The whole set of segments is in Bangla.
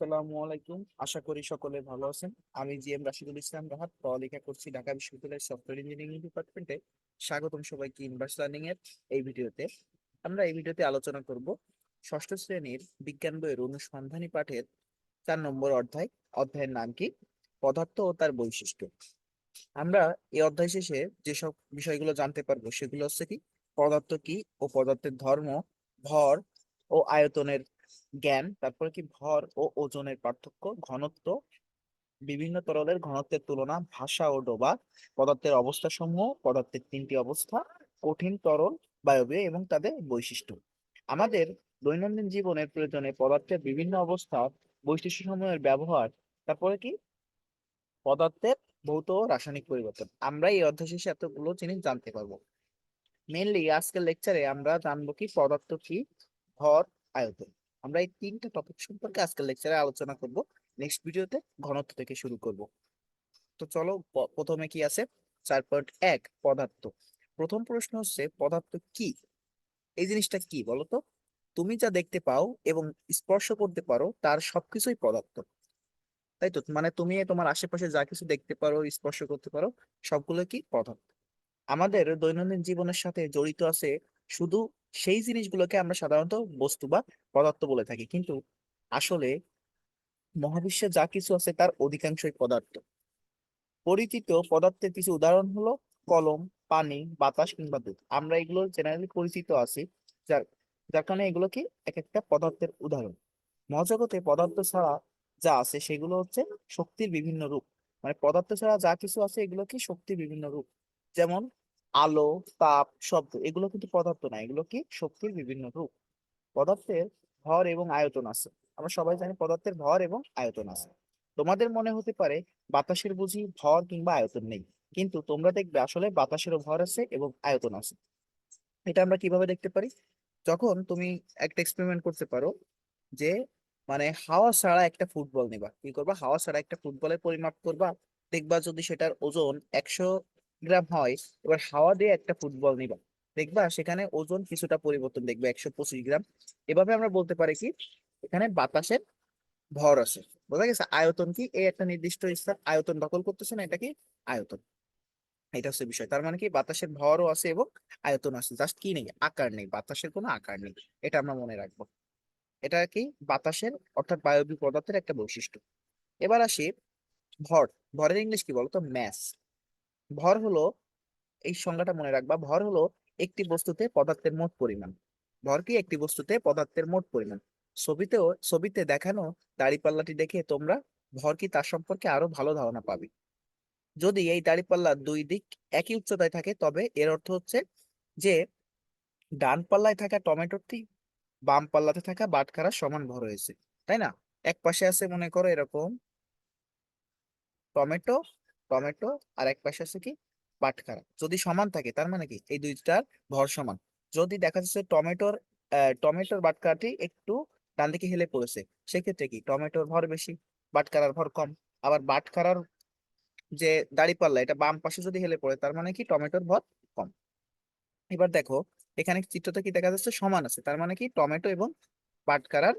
আসসালামু আলাইকুম। আশা করি সকলে ভালো আছেন। আমি জি এম রাশিদুল ইসলাম রাহাত, পড়ালেখা করছি ঢাকা বিশ্ববিদ্যালয়ের সফটওয়্যার ইঞ্জিনিয়ারিং ডিপার্টমেন্টে। স্বাগতম সবাইকে ইনভার্স লার্নিং এর এই ভিডিওতে। আমরা এই ভিডিওতে আলোচনা করব ষষ্ঠ শ্রেণির বিজ্ঞান বইয়ের অনুসন্ধানী পাঠের চার নম্বর অধ্যায়। অধ্যায়ের নাম কি? পদার্থ ও তার বৈশিষ্ট্য। আমরা এই অধ্যায় শেষে যেসব বিষয়গুলো জানতে পারব সেগুলো হচ্ছে কি? পদার্থ কি ও পদার্থের ধর্ম, ভর ও আয়তনের জ্ঞান, তারপরে কি ভর ও ওজনের পার্থক্য, ঘনত্ব, বিভিন্ন তরলের ঘনত্বের তুলনা, ভাষা ও ডোবা, পদার্থের অবস্থা সমূহ পদার্থের তিনটি অবস্থা, কঠিন তরল, বায়বীয় এবং তাদের বৈশিষ্ট্য। আমাদের দৈনন্দিন জীবনের প্রয়োজনে পদার্থের বিভিন্ন অবস্থা বৈশিষ্ট্য সমূহের ব্যবহার, তারপরে কি? পদার্থের ভৌত ও রাসায়নিক পরিবর্তন। আমরা এই অধ্যায় শেষে এতগুলো জিনিস জানতে পারব। মেনলি আজকের লেকচারে আমরা জানব কি পদার্থ কি? ভর, আয়তন। আমরা এই তিনটা টপিক সম্পর্কে আজকের লেকচারে আলোচনা করব। নেক্সট ভিডিওতে ঘনত্ব থেকে শুরু করব। তো চলো প্রথমে কি আছে? চার পয়েন্ট এক, পদার্থ। প্রথম প্রশ্ন হচ্ছে, পদার্থ কি? এই জিনিসটা কি বলতো? তুমি যা দেখতে পাও এবং স্পর্শ করতে পারো, তার সবকিছুই পদার্থ। তাই তো? মানে তুমি তোমার আশেপাশে যা কিছু দেখতে পারো, স্পর্শ করতে পারো সবগুলো কি পদার্থ? আমাদের দৈনন্দিন জীবনের সাথে জড়িত আছে শুধু সেই জিনিসগুলোকে আমরা সাধারণত বস্তু বা পদার্থ বলে থাকি। কিন্তু আসলে মহাবিশ্বে যা কিছু আছে তার অধিকাংশই পদার্থ। পরিচিত পদার্থের কিছু উদাহরণ হলো কলম, পানি, বাতাস কিংবা দুধ। আমরা এগুলো জেনারেলি পরিচিত আছি, যার যার কারণে এগুলো কি এক একটা পদার্থের উদাহরণ। মহাজগতে পদার্থ ছাড়া যা আছে সেগুলো হচ্ছে শক্তির বিভিন্ন রূপ। মানে পদার্থ ছাড়া যা কিছু আছে এগুলো কি শক্তির বিভিন্ন রূপ। যেমন আলো, তাপ শব্দ, এগুলো কিন্তু পদার্থ না, এগুলো কি শক্তির বিভিন্ন রূপ। পদার্থের ভর এবং আয়তন আছে। আমরা সবাই জানি পদার্থের ভর এবং আয়তন আছে। তোমাদের মনে হতে পারে বাতাসের বুঝি ভর কিংবা আয়তন নেই, কিন্তু তোমরা দেখবে আসলে বাতাসেরও ভর আছে এবং আয়তন আছে। এটা আমরা কীভাবে দেখতে পারি? যখন তুমি একটা এক্সপেরিমেন্ট করতে পারো যে মানে হাওয়া ছাড়া একটা ফুটবল নিবা। কি করবা? হাওয়া ছাড়া একটা ফুটবলের পরিমাপ করবা। দেখবা যদি সেটার ওজন একশো গ্রাম হয়, এবার হাওয়া দিয়ে একটা ফুটবল নিবা। দেখবা সেখানে ওজন কিছুটা পরিবর্তন দেখবে, একশো পঁচিশ গ্রাম। এভাবে আমরা বলতে পারি কি, এখানে বাতাসের ভর আছে। বোঝা গেছে? আয়তন কি? এই একটা নির্দিষ্ট স্থান আয়তন দখল করতেছে না, এটা কি? আয়তন। এটা হচ্ছে বিষয়। তার মানে কি? বাতাসের ভরও আছে এবং আয়তন আছে। জাস্ট কি নেই? আকার নেই। বাতাসের কোনো আকার নেই। এটা আমরা মনে রাখব। এটা কি? বাতাসের, অর্থাৎ বায়বীয় পদার্থের একটা বৈশিষ্ট্য। এবার আসি ভর। ভরের ইংলিশ কি বলতো? ম্যাস। ভর হলো, এই সংজ্ঞাটা মনে রাখবা, ভর হলো একটি বস্তুতে পদার্থের মোট পরিমাণ। ভর কি? একটি বস্তুতে পদার্থের মোট পরিমাণ। ছবিতেও, ছবিতে দেখানো দাড়িপাল্লাটি দেখে তোমরা ভর কি তার সম্পর্কে আরও ভালো ধারণা পাবে। যদি এই দাড়িপাল্লার দুই দিক একই উচ্চতায় থাকে, তবে এর অর্থ হচ্ছে যে ডান পাল্লায় থাকা টমেটোটি বাম পাল্লাতে থাকা বাটখারা সমান ভর হয়েছে। তাই না? এক পাশে আছে, মনে করো, এরকম টমেটো টমেটো আর এক পাশে আছে কি বাটখারা। যদি সমান থাকে, তার মানে কি? এই দুইটার ভর সমান। যদি দেখা যাচ্ছে টমেটোর টমেটোর বাটখারাটি একটু ডান দিকে হেলে পড়েছে, সেক্ষেত্রে কি? টমেটোর ভর বেশি, বাটখারার ভর কম। আবার বাটখারার যে দাড়িপাল্লা, এটা বাম পাশে যদি হেলে পড়ে, তার মানে কি? টমেটোর ভর কম। এবার দেখো, এখানে চিত্রটা কি দেখা যাচ্ছে? সমান আছে। তার মানে কি? টমেটো এবং বাটখারার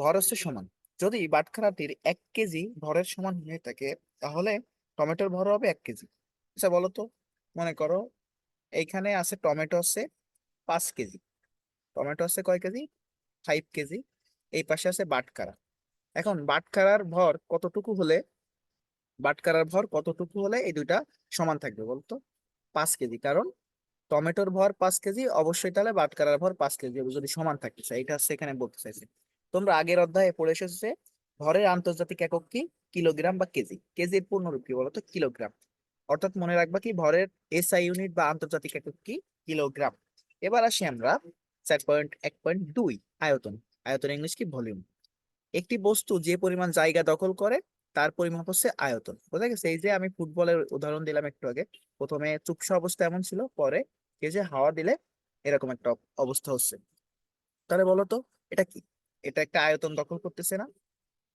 ভর হচ্ছে সমান। যদি বাটখারাটির এক কেজি ভরের সমান হয়ে থাকে, তাহলে টমেটোর ভর হবে এক কেজি। আচ্ছা বলো তো, মনে করো এইখানে আছে টমেটো আছে পাঁচ কেজি। টমেটো আছে কয় কেজি? Five KG. এই পাশে আছে বাটখারা। এখন বাটখারার ভর কতটুকু হলে, বাটখারার ভর কতটুকু হলে এই দুইটা সমান থাকবে বলতো পাঁচ কেজি। কারণ টমেটোর ভর পাঁচ কেজি, অবশ্যই তাহলে বাটখারার ভর পাঁচ কেজি যদি সমান থাকতে চাই এটা হচ্ছে এখানে বলতে চাইছি। তোমরা আগের অধ্যায়ে পড়ে এসেছে ভরের আন্তর্জাতিক একক কি? কিলোগ্রাম বা কেজি কেজির পূর্ণরূপ কি বলতো? কিলোগ্রাম। অর্থাৎ মনে রাখবা কি, ভরের এসআই ইউনিট বা আন্তর্জাতিক একক কি? কিলোগ্রাম। এবার আসি আমরা চার পয়েন্ট এক পয়েন্ট দুই, আয়তন। আয়তন ইংলিশ কি? ভলিউম একটি বস্তু যে পরিমাণ জায়গা দখল করে, তার পরিমাপ হচ্ছে আয়তন। বোঝা গেছে? এই যে আমি ফুটবলের উদাহরণ দিলাম একটু আগে। প্রথমে চুপসা অবস্থা এমন ছিল, পরে এই যে হাওয়া দিলে এরকম একটা অবস্থা হচ্ছে। তাহলে বলতো এটা কি? এটা একটা আয়তন দখল করতেছে না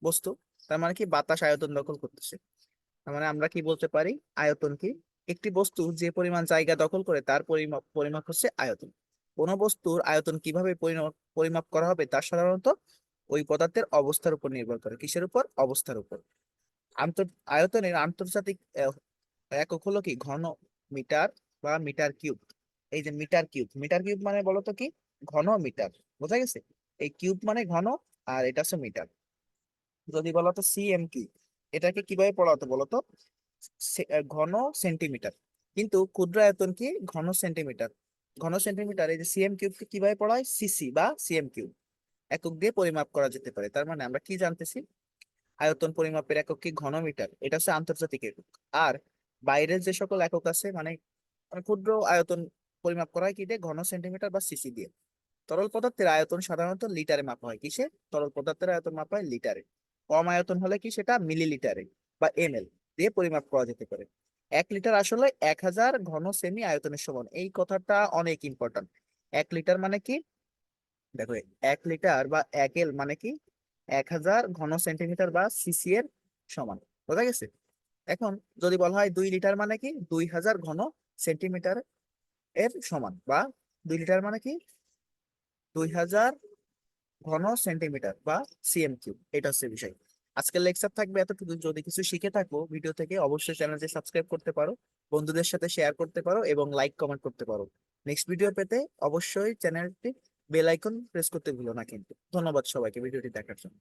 বস্তু। তার মানে কি? বাতাস আয়তন দখল করতেছে। তার মানে আমরা কি বলতে পারি? আয়তন কি? একটি বস্তু যে পরিমাণ জায়গা দখল করে তার পরিমাপ পরিমাপ হচ্ছে আয়তন। কোন বস্তুর আয়তন কীভাবে পরিমাপ করা হবে তা সাধারণত ওই পদার্থের অবস্থার উপর নির্ভর করে। কিসের উপর? অবস্থার উপর। আন্তর আয়তনের আন্তর্জাতিক একক হলো কি? ঘন মিটার বা মিটার কিউব। এই যে মিটার কিউব মিটার কিউব মানে বলতো কি? ঘন মিটার। বোঝা গেছে? এই কিউব মানে ঘন আর এটা হচ্ছে মিটার। যদি বলতো সিএম কিউব এটাকে কীভাবে পড়া হতো বলতো ঘন সেন্টিমিটার কিন্তু ক্ষুদ্র আয়তন কি? ঘন সেন্টিমিটার ঘন সেন্টিমিটার এই যে সিএম কিউবকে কীভাবে পড়া হয় সিসি বা সিএম কিউব একক দিয়ে পরিমাপ করা যেতে পারে। তার মানে আমরা কি জানতেছি? আয়তন পরিমাপের একক কি? ঘনমিটার, এটা হচ্ছে আন্তর্জাতিক একক। আর বাইরের যে সকল একক আছে মানে ক্ষুদ্র আয়তন পরিমাপ করা হয় কি দিয়ে? ঘন সেন্টিমিটার বা সিসি দিয়ে। তরল পদার্থের আয়তন সাধারণত লিটারে মাপা হয় কিসে? তরল পদার্থের আয়তন মাপা হয় লিটারে। কম আয়তন হলে কি সেটা? মিলিলিটারে বা এমএল দিয়ে পরিমাপ করা যেতে পারে। এক লিটার আসলে এক হাজার ঘন সেমি আয়তনের সমান। এই কথাটা অনেক ইম্পর্টেন্ট এক লিটার মানে কি? দেখো, এক লিটার বা এক এল মানে কি? এক হাজার ঘন সেন্টিমিটার বা সিসি এর সমান। বোঝা গেছে? এখন যদি বলা হয় দুই লিটার মানে কি? দুই হাজার ঘন সেন্টিমিটার এর সমান বা দুই লিটার মানে কি? দুই হাজার ঘন সেন্টিমিটার বা সিএম কিউব এটা হচ্ছে বিষয়। আজকের লেকচার থাকবে এতটুকু। যদি কিছু শিখে থাকো ভিডিও থেকে অবশ্যই চ্যানেলটি সাবস্ক্রাইব করতে পারো, বন্ধুদের সাথে শেয়ার করতে পারো এবং লাইক কমেন্ট করতে পারো। নেক্সট ভিডিও পেতে অবশ্যই চ্যানেলটি বেল আইকন প্রেস করতে ভুলো না কিন্তু। ধন্যবাদ সবাইকে ভিডিওটি দেখার জন্য।